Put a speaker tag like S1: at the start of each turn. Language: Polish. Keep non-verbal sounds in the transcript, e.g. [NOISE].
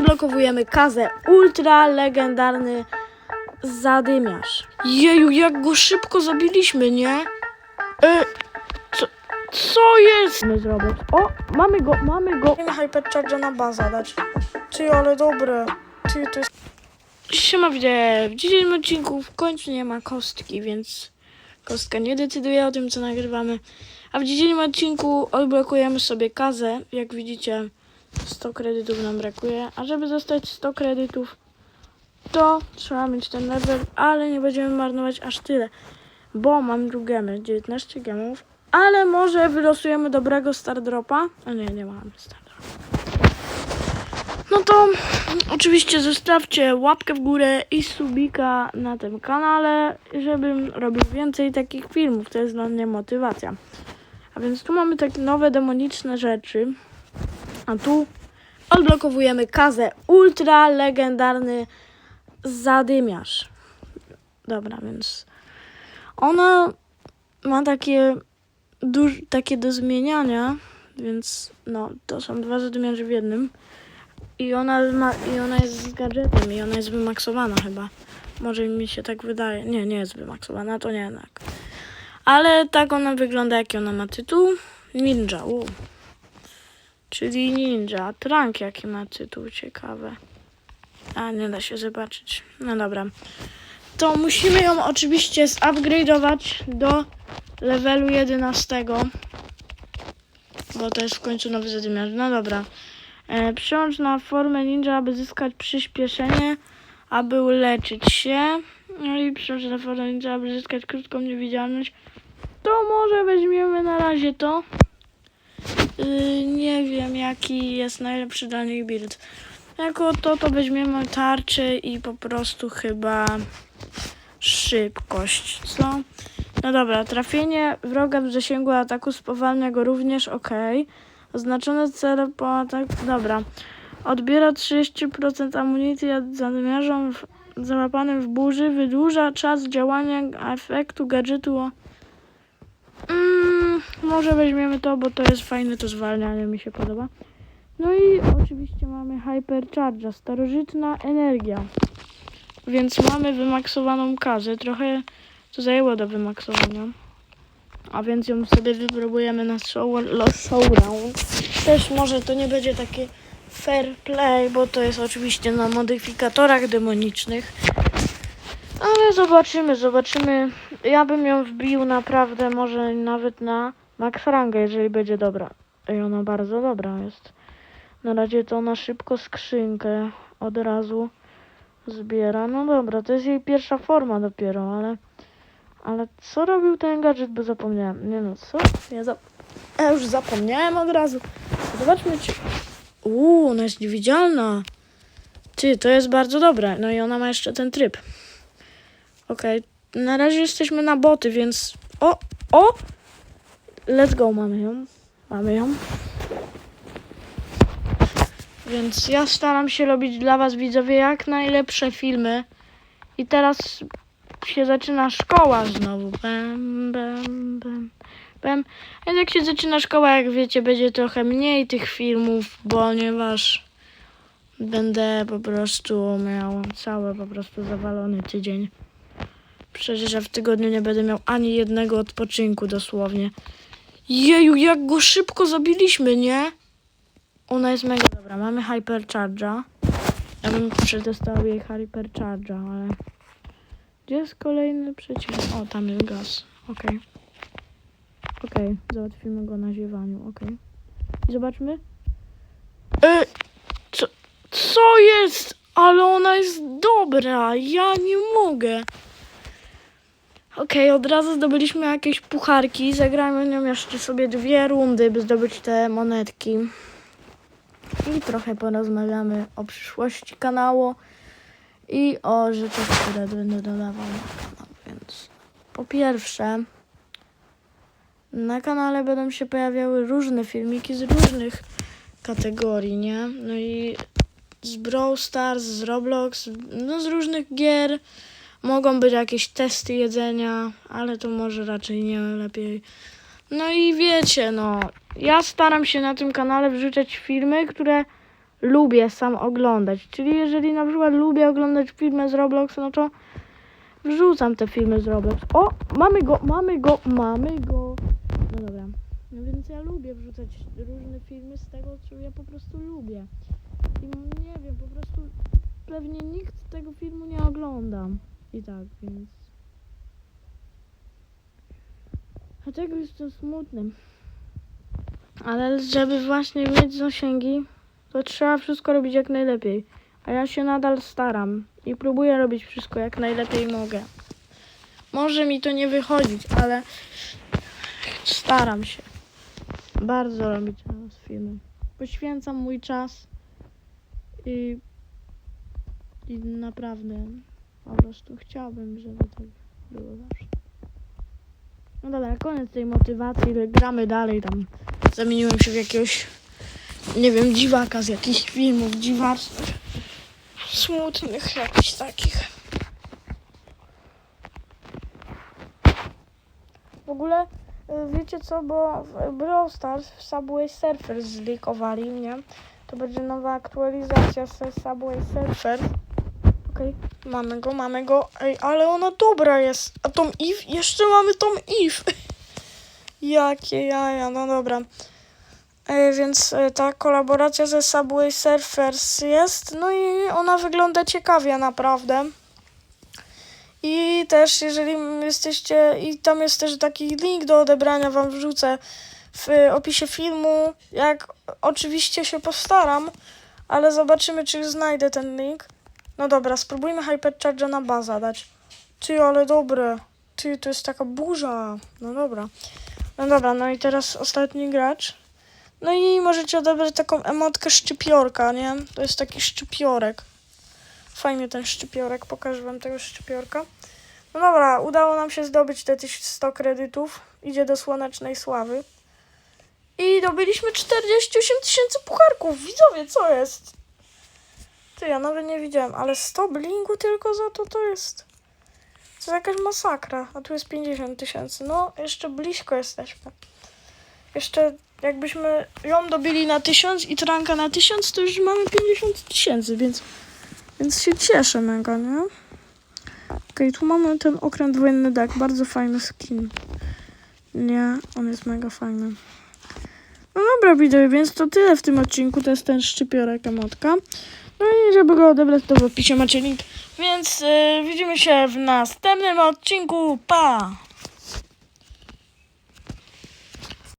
S1: Odblokowujemy kazę ultra legendarny zadymiarz. Jeju, jak go szybko zabiliśmy, nie? E, co, co jest? My zrobić. O, mamy go, mamy go. Na hypercharge na bazę dać. Ty, ale dobre. Ty, to jest... Siema, widzę. W dzisiejszym odcinku w końcu nie ma kostki, więc kostka nie decyduje o tym, co nagrywamy. A w dzisiejszym odcinku odblokujemy sobie kazę. Jak widzicie, 100 kredytów nam brakuje. A żeby dostać 100 kredytów, to trzeba mieć ten level, ale nie będziemy marnować aż tyle. Bo mam gemy, 19 gemów. Ale może wylosujemy dobrego Stardropa. A nie, nie mamy Stardropa. No to oczywiście zostawcie łapkę w górę i subika na tym kanale, żebym robił więcej takich filmów. To jest dla mnie motywacja. A więc tu mamy takie nowe demoniczne rzeczy. A tu odblokowujemy kazę ultra legendarny zadymiarz. Dobra, więc ona ma takie duż, takie do zmieniania, więc no, to są dwa zadymiarze w jednym. I ona, ma, I ona jest z gadżetem i ona jest wymaksowana chyba. Może mi się tak wydaje. Nie, nie jest wymaksowana, to nie jednak. Ale tak ona wygląda, jaki ona ma tytuł. Ninja. Czyli ninja. Trunk jaki ma tytuł, ciekawe. A, nie da się zobaczyć. No dobra. To musimy ją oczywiście zupgrade'ować do levelu 11. Bo to jest w końcu nowy zadymiarz. No dobra. E, przełącz na formę ninja, aby zyskać przyspieszenie, aby uleczyć się. No i przełącz na formę ninja, aby zyskać krótką niewidzialność. To może weźmiemy na razie to. Yy, nie wiem jaki jest najlepszy dla niej build. Jako to to weźmiemy tarczę i po prostu chyba szybkość, co? No dobra, trafienie wroga w zasięgu ataku spowalnia go również, ok. Oznaczone cele po ataku, dobra. Odbiera 30% amunicji w, załapanym w burzy, wydłuża czas działania efektu gadżetu o... Może weźmiemy to, bo to jest fajne, to zwalnianie mi się podoba. No i oczywiście mamy Hypercharge, starożytna energia. Więc mamy wymaksowaną kazę. Trochę to zajęło do wymaksowania. A więc ją sobie wypróbujemy na show, showround. Też może to nie będzie takie fair play, bo to jest oczywiście na modyfikatorach demonicznych. Ale zobaczymy, zobaczymy. Ja bym ją wbił naprawdę może nawet na max rangę, jeżeli będzie dobra. I ona bardzo dobra jest. Na razie to na szybko skrzynkę od razu zbiera. No dobra, to jest jej pierwsza forma dopiero, ale... Ale co robił ten gadżet, bo zapomniałem. Nie no, co? Ja, zap... ja już zapomniałem od razu. Zobaczmy, czy... Uuu, ona jest niewidzialna. Ty, to jest bardzo dobre. No i ona ma jeszcze ten tryb. Okej, na razie jesteśmy na boty, więc... O, o! Let's go, mamy ją. Mamy ją. Więc ja staram się robić dla was, widzowie, jak najlepsze filmy. I teraz się zaczyna szkoła znowu. Bam, bam, bam. Więc jak się zaczyna szkoła, jak wiecie, będzie trochę mniej tych filmów, ponieważ będę po prostu miał cały po prostu zawalony tydzień. Przecież ja w tygodniu nie będę miał ani jednego odpoczynku dosłownie. Jeju, jak go szybko zabiliśmy, nie? Ona jest mega dobra. Mamy Hypercharge'a. Ja bym przetestował jej Hypercharge'a, ale... Gdzie jest kolejny przeciwnik? O, tam jest gaz. Okej. Okej, załatwimy go na ziewaniu, okej. I zobaczmy. E, co, co jest? Ale ona jest dobra. Ja nie mogę. Okej, od razu zdobyliśmy jakieś pucharki. Zagrajmy nią jeszcze sobie dwie rundy, by zdobyć te monetki. I trochę porozmawiamy o przyszłości kanału i o rzeczach, które będę dodawał na kanał. Więc po pierwsze, na kanale będą się pojawiały różne filmiki z różnych kategorii, nie? No i z Brawl Stars, z Roblox, no z różnych gier. Mogą być jakieś testy jedzenia, ale to może raczej nie lepiej. No i wiecie, no, ja staram się na tym kanale wrzucać filmy, które lubię sam oglądać. Czyli jeżeli na przykład lubię oglądać filmy z Roblox, no to wrzucam te filmy z Roblox. O, mamy go, mamy go, mamy go. No dobra. No więc ja lubię wrzucać różne filmy z tego, co ja po prostu lubię. I nie wiem, po prostu pewnie nikt tego filmu nie ogląda. I tak, więc... Dlatego jestem smutny. Ale żeby właśnie mieć zasięgi, to trzeba wszystko robić jak najlepiej. A ja się nadal staram i próbuję robić wszystko jak najlepiej mogę. Może mi to nie wychodzić, ale staram się bardzo robić teraz filmy. Poświęcam mój czas i, i naprawdę po prostu chciałbym, żeby tak było zawsze. No dobra, koniec tej motywacji, gramy dalej tam. Zamieniłem się w jakiegoś, nie wiem, dziwaka z jakichś filmów dziwacznych. Smutnych jakichś takich. W ogóle, y, wiecie co, bo w Brawl Stars w Subway Surfers zlikowali mnie. To będzie nowa aktualizacja z Subway Surfers. Okej, mamy go, mamy go. Ej, ale ona dobra jest. A tą Eve? Jeszcze mamy tą Eve. [LAUGHS] Jakie jaja, no dobra. E, więc e, ta kolaboracja ze Subway Surfers jest, no i ona wygląda ciekawie naprawdę. I też jeżeli jesteście, i tam jest też taki link do odebrania, wam wrzucę w opisie filmu, jak oczywiście się postaram, ale zobaczymy czy znajdę ten link. No dobra, spróbujmy Hypercharge'a na bazę dać. Ty, ale dobre. Ty, to jest taka burza. No dobra. No dobra, no i teraz ostatni gracz. No i możecie odebrać taką emotkę szczypiorka, nie? To jest taki szczypiorek. Fajny ten szczypiorek, pokażę wam tego szczypiorka. No dobra, udało nam się zdobyć te 1100 kredytów. Idzie do słonecznej sławy. I dobyliśmy 48 tysięcy pucharków. Widzowie, co jest? Ty, ja nawet nie widziałem, ale 100 blingu tylko za to to jest... To jest jakaś masakra. A tu jest 50 tysięcy. No, jeszcze blisko jesteśmy. Jeszcze jakbyśmy ją dobili na 1000 i tranka na 1000, to już mamy 50 tysięcy, więc, więc się cieszę mega, nie? Okej, tu mamy ten okręt wojenny deck, bardzo fajny skin. Nie, on jest mega fajny. No dobra, widzowie, więc to tyle w tym odcinku, to jest ten szczypiorek emotka. No i żeby go odebrać, to w opisie macie link. Więc yy, widzimy się w następnym odcinku. Pa!